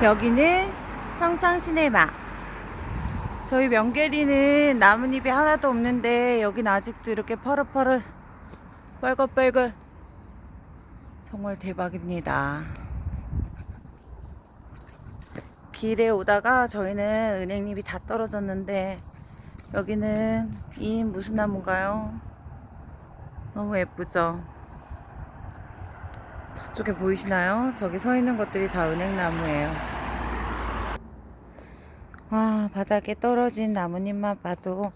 여기는 평창 시네마. 저희 명계리는 나뭇잎이 하나도 없는데 여긴 아직도 이렇게 퍼릇퍼릇 빨갛빨갛 정말 대박입니다. 길에 오다가 저희는 은행잎이 다 떨어졌는데 여기는 이 무슨 나무인가요? 너무 예쁘죠? 저쪽에 보이시나요? 저기 서 있는 것들이 다 은행나무예요. 와, 바닥에 떨어진 나뭇잎만 봐도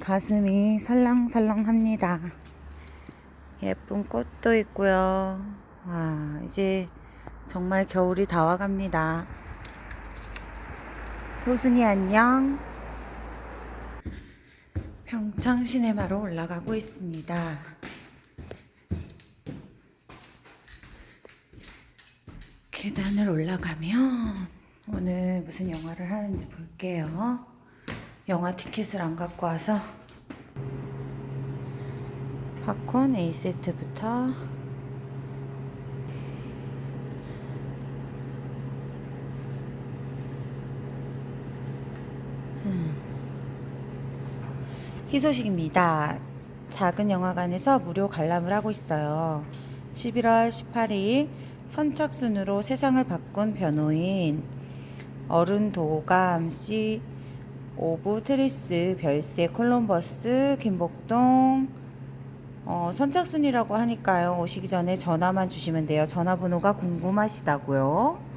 가슴이 살랑살랑합니다. 예쁜 꽃도 있고요. 와, 이제 정말 겨울이 다 와갑니다. 호순이 안녕. 평창 시네마로 올라가고 있습니다. 계단을 올라가면 오늘 무슨 영화를 하는지 볼게요. 영화 티켓을 안 갖고 와서 팝콘 A 세트부터 음. 희소식입니다. 작은 영화관에서 무료 관람을 하고 있어요. 11월 18일 선착순으로 세상을 바꾼 변호인 어른 도감 씨 오브 트리스 별세 콜럼버스 김복동. 어, 선착순이라고 하니까요. 오시기 전에 전화만 주시면 돼요. 전화번호가 궁금하시다고요.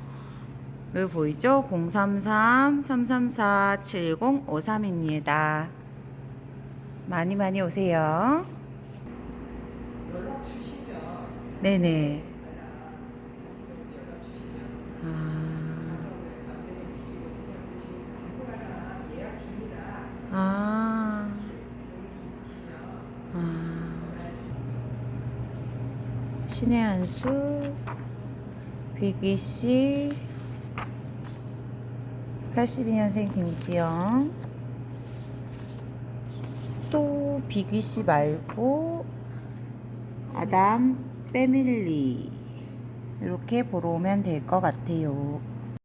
여기 보이죠? 033-334-7053입니다. 많이 많이 오세요. 네네 아. 아. 신의 한수, 비기 씨, 82년생 김지영, 또 비기 씨 말고 아담 패밀리 이렇게 보러 오면 될 것 같아요.